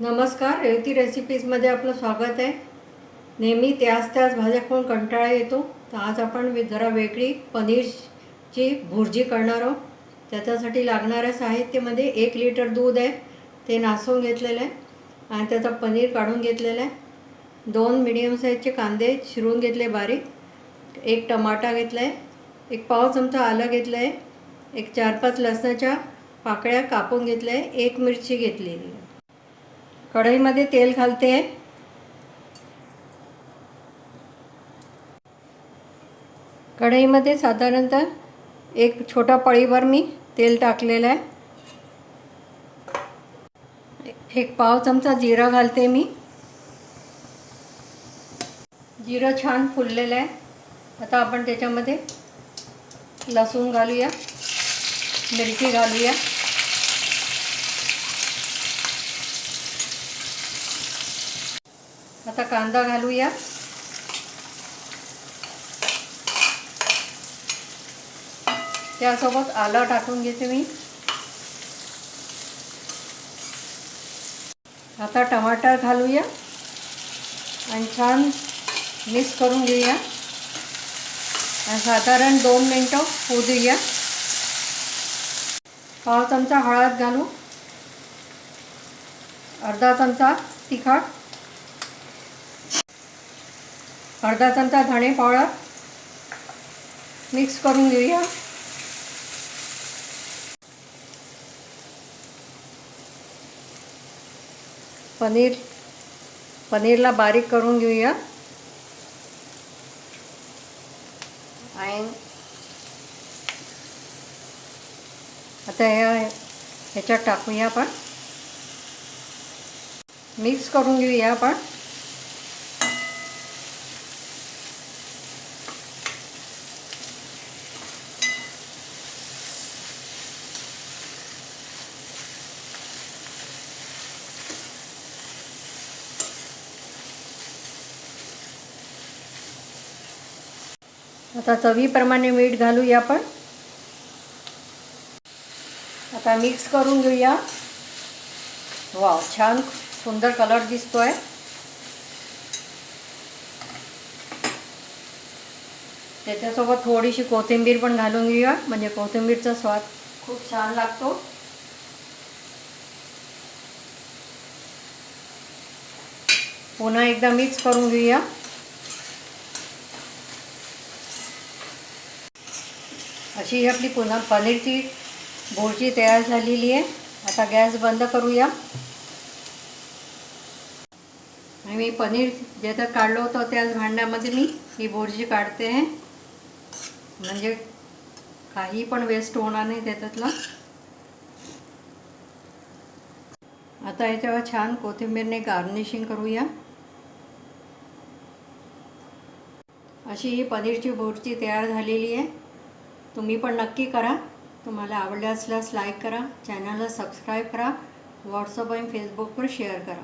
नमस्कार रेवती रेसिपीजमध्ये आपलं स्वागत आहे. नेहमी त्याच त्याच भाज्या खाऊन कंटाळा येतो. तर आज आपण जरा वेगळी पनीरची भुर्जी करणार आहोत. त्याच्यासाठी लागणाऱ्या साहित्यामध्ये एक लिटर दूध आहे. ते नासून घेतलेलं आहे आणि त्याचा पनीर काढून घेतलेलं आहे. दोन मिडियम साईजचे कांदे शिरून घेतले बारीक. एक टमाटा घेतला आहे. एक पाव चमचा आलं घेतलं आहे. एक चार पाच लसणाच्या पाकळ्या कापून घेतल्या आहे. एक मिरची घेतलेली आहे. कढईमध्ये तेल घालते. कढईमध्ये साधारणतः एक छोटा पळीभर मी तेल टाकलेलं आहे. एक पाव चमचा जिरा घालते मी. जिरं छान फुललेलं आहे. आता आपण त्याच्यामध्ये लसूण घालूया मिरची घालूया. आता कांदा घालूया. त्यासोबत आलं टाकून घेते मी. आता टमाटर घालूया आणि छान मिक्स करून घेऊया. आणि साधारण दोन मिनटं होऊ देऊया पाव चमचा हळद घालू. अर्धा चमचा तिखट. अर्धा चमचा धणे पावडर. मिक्स करून घेऊया. पनीर पनीरला बारीक करून घेऊया. आणि आता ह्या ह्याच्यात टाकूया आपण. मिक्स करून घेऊया आपण. आता चवीप्रमाणे मीठ घालूया आपण. आता मिक्स करून घेऊया. वाव छान सुंदर कलर दिसतोय. त्याच्यासोबत थोडीशी कोथिंबीर पण घालून घेऊया म्हणजे कोथिंबीरचा स्वाद खूप छान लागतो. पुन्हा एकदा मिक्स करून घेऊया. अशी ही आपली पुन्हा पनीरची भुर्जी तयार झालेली आहे. आता गॅस बंद करूया. आणि मी पनीर ज्याच्यात काढलं होतं त्याच भांड्यामध्ये मी ही भुर्जी काढते आहे. म्हणजे काही पण वेस्ट होणार नाही त्याच्यातलं. आता याच्यावर छान कोथिंबीरने गार्निशिंग करूया. अशी ही पनीरची भुर्जी तयार झालेली आहे. तुम्ही पण नक्की करा. तुम्हाला आवडले असल्यास लाईक करा चॅनलला सबस्क्राईब करा. व्हॉट्सअप आणि फेसबुकवर शेअर करा.